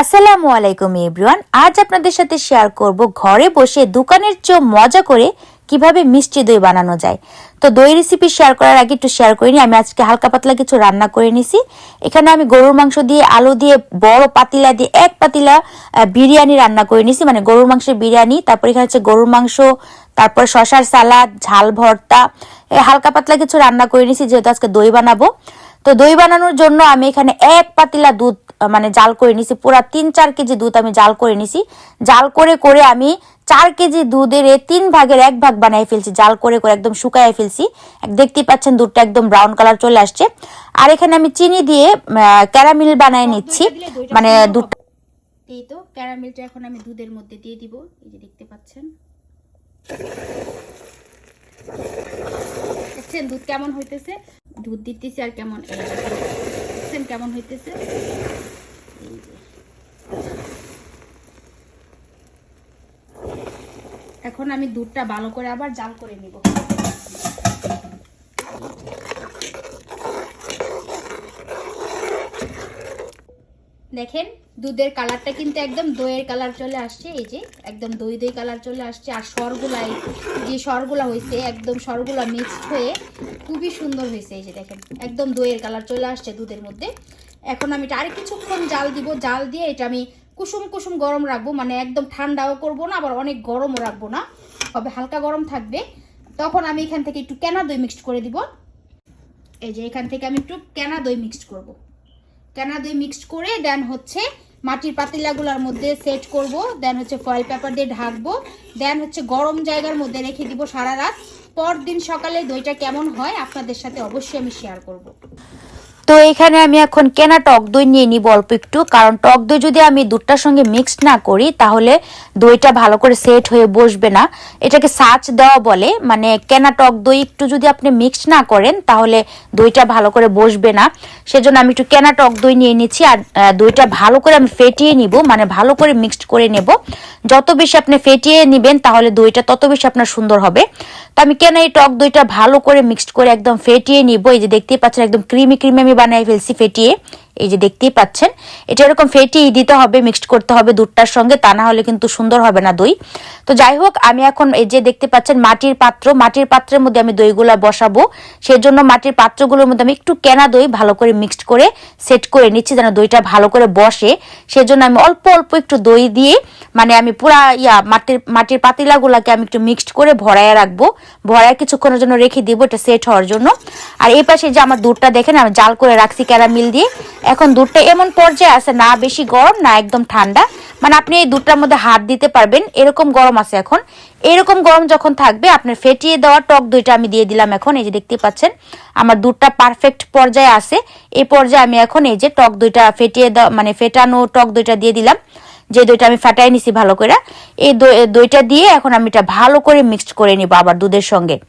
আসসালামু আলাইকুম এভরিওয়ান। আজ আপনাদের সাথে শেয়ার করব ঘরে বসে দোকানের চেয়েও মজা করে কীভাবে মিষ্টি দই বানানো যায়। তো দই রেসিপি শেয়ার করার আগে একটু শেয়ার করিনি, আমি আজকে হালকা পাতলা কিছু রান্না করে নিছি। এখানে আমি গরুর মাংস দিয়ে, আলু দিয়ে, বড় পাতিলা দিয়ে, এক পাতিলা বিরিয়ানি রান্না করে নিছি। মানে গরুর মাংসের বিরিয়ানি, তারপর এখানে হচ্ছে গরুর মাংস, তারপর শশার সালাদ, ঝাল ভর্তা হালকা পাতলা কিছু রান্না করে নিছি, যেহেতু আজকে দই বানাবো। তো দই বানানোর জন্য আমি এখানে এক পাতিলা দুধ মানে জাল করে নিছি। পুরা তিন চার কেজি দুধ আমি জাল করে নিছি। জাল করে করে আমি চার কেজি দুধের তিন ভাগের এক ভাগ বানাই ফেলছি। জাল করে করে একদম শুকায় ফেলছি। দেখতেই পাচ্ছেন দুধটা একদম ব্রাউন কালার চলে আসছে। আর এখানে আমি চিনি দিয়ে ক্যারামিল বানায় নিচ্ছি। মানে দুধ এই তো ক্যারামেলটা এখন আমি দুধের মধ্যে দিয়ে দিব। এই যে দেখতে পাচ্ছেন। দেখছেন দুধ কেমন হইতেছে? দুধ দিতেছি আর কেমন দেখছেন কেমন হইতেছে। এখন আমি দুধটা ভালো করে আবার জাল করে নিব দেখেন, দুধের কালারটা কিন্তু একদম দইয়ের কালার চলে আসছে, এই যে একদম দই দই কালার চলে আসছে, আর সরগুলা, এই যে সরগুলা হয়েছে, একদম সরগুলা মিক্সড হয়ে খুবই সুন্দর হয়েছে, এই যে দেখেন, একদম দইয়ের কালার চলে আসছে দুধের মধ্যে। এখন আমি এটা আর কিছুক্ষণ জাল দিব, জাল দিয়ে এটা আমি কুসুম কুসুম গরম রাখব মানে একদম ঠান্ডাও করব না, আবার অনেক গরমও রাখব না, তবে হালকা গরম থাকবে। তখন আমি এখান থেকে একটু কেনা দই মিক্সড করে দিব। এই যে এখান থেকে আমি একটু কেনা দই মিক্সড করব। কেনা দই মিক্সড করে দেন হচ্ছে মাটির পাতিলাগুলোর মধ্যে সেট করব দেন হচ্ছে ফয়েল পেপার দিয়ে ঢাকবো দেন হচ্ছে গরম জায়গার মধ্যে রেখে দিব সারা রাত পরদিন সকালে দইটা কেমন হয় আপনাদের সাথে অবশ্যই আমি শেয়ার করব। তো এখানে আমি এখন কেনা টক দই নিয়ে নিব অল্প একটু, কারণ টক দই যদি আমি দুধটার সঙ্গে মিক্সড না করি, তাহলে দইটা ভালো করে সেট হয়ে বসবে না। এটাকে সাচ দেওয়া বলে মানে কেনা টক দই একটু যদি আপনি মিক্সড না করেন, তাহলে দইটা ভালো করে বসবে না। সেজন্য আমি একটু কেনা টক দই নিয়ে নিচ্ছি, আর দইটা ভালো করে আমি ফেটিয়ে নিব মানে ভালো করে মিক্সড করে নেব। যত বেশি আপনি ফেটিয়ে নেবেন, তাহলে দইটা তত বেশি আপনার সুন্দর হবে। তো আমি কেনা এই টক দইটা ভালো করে মিক্সড করে একদম ফেটিয়ে নিব, এই যে দেখতেই পাচ্ছেন, একদম ক্রিমি ক্রিমি আমি বানিয়ে ফেলছি ফেটিয়ে। এই যে দেখতেই পাচ্ছেন, এটা এরকম ফেটিয়ে দিতে হবে মিক্সড করতে হবে দুধটার সঙ্গে, তা না হলে কিন্তু সুন্দর হবে না দই। তো যাই হোক, আমি এখন এই যে দেখতে পাচ্ছেন মাটির পাত্র, মাটির পাত্রের মধ্যে আমি দইগুলা বসাবো। সেজন্য মাটির পাত্রগুলোর মধ্যে আমি একটু কেনা দই ভালো করে মিক্সড করে সেট করে নিচ্ছি যেন দইটা ভালো করে বসে। সেজন্য আমি অল্প অল্প একটু দই দিয়ে মানে আমি পুরা ইয়া মাটির মাটির পাতিলাগুলাকে আমি একটু মিক্সড করে ভরাইয়া রাখব। ভরায় কিছুক্ষণের জন্য রেখে দিব, এটা সেট হওয়ার জন্য। আর এই পাশে যে আমার দুধটা দেখেন, আমি জাল করে রাখছি ক্যারামিল দিয়ে। এখন দুধটা এমন পর্যায়ে আছে, না বেশি গরম, না একদম ঠান্ডা। মানে আপনি এই দুধটার মধ্যে হাত দিতে পারবেন, এরকম গরম আছে এখন। এরকম গরম যখন থাকবে, আপনার ফেটিয়ে দেওয়া টক দইটা আমি দিয়ে দিলাম এখন, এই যে দেখতে পাচ্ছেন। আমার দুধটা পারফেক্ট পর্যায়ে আছে। এই পর্যায়ে আমি এখন এই যে টক দইটা ফেটিয়ে দেওয়া মানে ফেটানো টক দইটা দিয়ে দিলাম। যে দইটা আমি ফাটাই নিছি ভালো করে। এই দই- দইটা দিয়ে এখন আমি এটা ভালো করে মিক্সড করে নিব আবার দুধের সঙ্গে।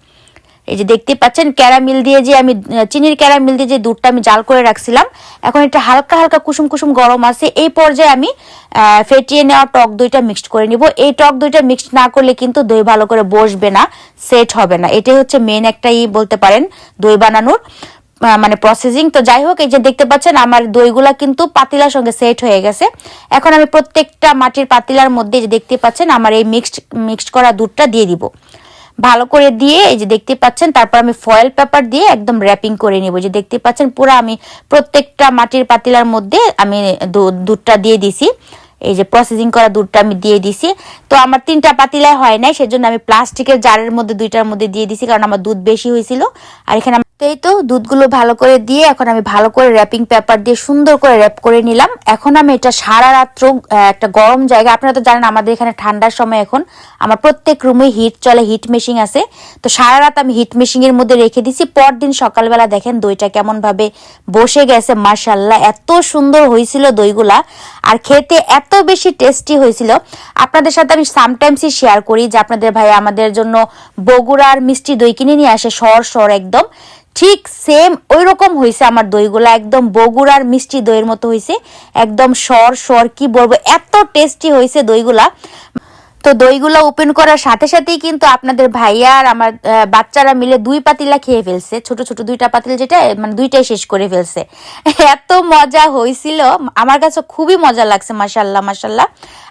এই যে দেখতে পাচ্ছেন, ক্যারামিল দিয়ে যে আমি, চিনির ক্যারামিল দিয়ে যে দুধটা আমি জাল করে রাখছিলাম, এখন এটা হালকা হালকা কুসুম কুসুম গরম আছে, এই পর্যায়ে আমি ফেটিয়ে নেওয়া টক দইটা মিক্সড করে নিব। এই টক দইটা মিক্সড না করলে কিন্তু দই ভালো করে বসবে না সেট হবে না। এটাই হচ্ছে মেন একটা ই বলতে পারেন, দই বানানোর মানে প্রসেসিং তো যাই হোক, এই যে দেখতে পাচ্ছেন, আমার দইগুলা কিন্তু পাতিলার সঙ্গে সেট হয়ে গেছে। এখন আমি প্রত্যেকটা মাটির পাতিলার মধ্যে যে দেখতে পাচ্ছেন, আমার এই মিক্সড মিক্সড করা দুধটা দিয়ে দিব। ভালো করে দিয়ে এই যে দেখতে পাচ্ছেন, তারপর আমি ফয়েল পেপার দিয়ে একদম র্যাপিং করে নিব। যে দেখতে পাচ্ছেন, পুরো আমি প্রত্যেকটা মাটির পাতিলার মধ্যে আমি দুধটা দিয়ে দিছি। এই যে প্রসেসিং করা দুধটা আমি দিয়ে দিছি। তো আমার তিনটা পাতিলায় হয় নাই, সেজন্য আমি প্লাস্টিকের জারের মধ্যে, দুইটার মধ্যে দিয়ে দিছি, কারণ আমার দুধ বেশি হয়েছিল। আর এখানে এই তো দুধগুলো ভালো করে দিয়ে এখন আমি ভালো করে র্যাপিং পেপার দিয়ে সুন্দর করে র্যাপ করে নিলাম। এখন আমি এটা সারা রাত্র একটা গরম জায়গা, আপনারা তো জানেন আমাদের এখানে ঠান্ডার সময় এখন, আমার প্রত্যেক রুমে হিট চলে হিট মেশিন আছে। তো সারা রাত আমি হিট মেশিন এর মধ্যে রেখে দিছি। পরদিন সকালবেলা দেখেন দইটা কেমন ভাবে বসে গেছে মার্শাল্লাহ এত সুন্দর হয়েছিল দইগুলা। আর খেতে এত বেশি টেস্টি হয়েছিল। আপনাদের সাথে আমি সামটাইমসই শেয়ার করি যে আপনাদের ভাই আমাদের জন্য বগুড়ার মিষ্টি দই কিনে নিয়ে আসে সর সর একদম। ঠিক সেম ওই রকম হয়েছে আমার দইগুলো, একদম বগুড়ার মিষ্টি দইয়ের মতো হয়েছে একদম সর সর কি বলব, এত টেস্টি হয়েছে দইগুলা। তো দইগুলো ওপেন করার সাথে সাথেই কিন্তু আপনাদের ভাইয়া আর আমার বাচ্চারা মিলে দুই পাতিলা খেয়ে ফেলছে। ছোট ছোট দুইটা পাতিল যেটা মানে দুইটাই শেষ করে ফেলছে। এত মজা হয়েছিল আমার কাছে খুবই মজা লাগছে মাসাল্লাহ মাসাল্লাহ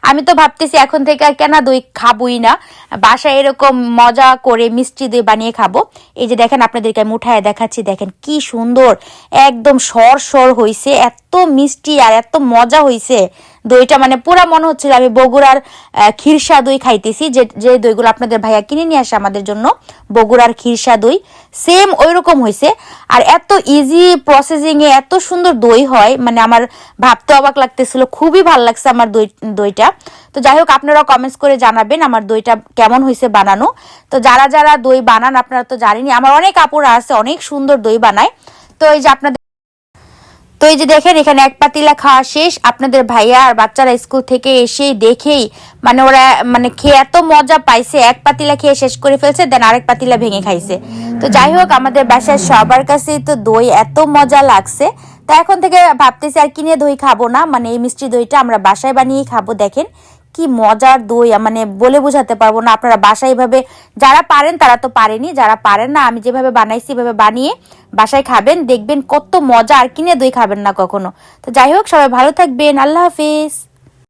আমি তো ভাবতেছি এখন থেকে আর কেনা দই খাবোই না। বাসায় এরকম মজা করে মিষ্টি দই বানিয়ে খাব। এই যে দেখেন আপনাদেরকে আমি উঠায় দেখাচ্ছি, দেখেন কি সুন্দর, একদম সর সর হইছে, এত মিষ্টি আর এত মজা হইছে। দইটা মানে পুরা মনে হচ্ছিল আমি বগুড়ার খিরসা দই খাইতেছি, যে যে দইগুলো আপনাদের ভাইয়া কিনে নিয়ে আসে আমাদের জন্য, বগুড়ার খিরসা দই সেম ওই রকম হয়েছে আর এত ইজি প্রসেসিং এ এত সুন্দর দই হয় মানে আমার ভাবতে অবাক লাগতেছিল, খুবই ভালো লাগছে আমার দই, দইটা। তো যাই হোক আপনারা কমেন্টস করে জানাবেন আমার দইটা কেমন হয়েছে বানানো। তো যারা যারা দই বানান, আপনারা তো জানেনই, আমার অনেক আপুরা আছে, অনেক সুন্দর দই বানায়। তো এই যে আপনাদের তো এই যে দেখেন, এখানে এক পাতিলা খাওয়া শেষ। আপনাদের ভাইয়া আর বাচ্চারা স্কুল থেকে এসেই দেখেই মানে ওরা মানে খেয়ে এত মজা পাইছে। এক পাতিলা খেয়ে শেষ করে ফেলছে, দেন আরেক পাতিলা ভেঙে খাইছে। তো যাই হোক, আমাদের বাসায় সবার কাছেই তো দই এত মজা লাগছে। তা এখন থেকে ভাবতেছি আর কিনে দই খাব না। মানে এই মিষ্টি দইটা আমরা বাসায় বানিয়েই খাব, দেখেন। কি মজার দই মানে বলে বোঝাতে পারব না। আপনারা বাসায় ভাবে যারা পারেন তারা তো পারেনি, যারা পারেন না, আমি যেভাবে বানাইছি, এভাবে বানিয়ে বাসায় খাবেন, দেখবেন কত মজা, আর কিনে দই খাবেন না কখনো। তো যাই হোক, সবাই ভালো থাকবেন, আল্লাহ হাফিজ।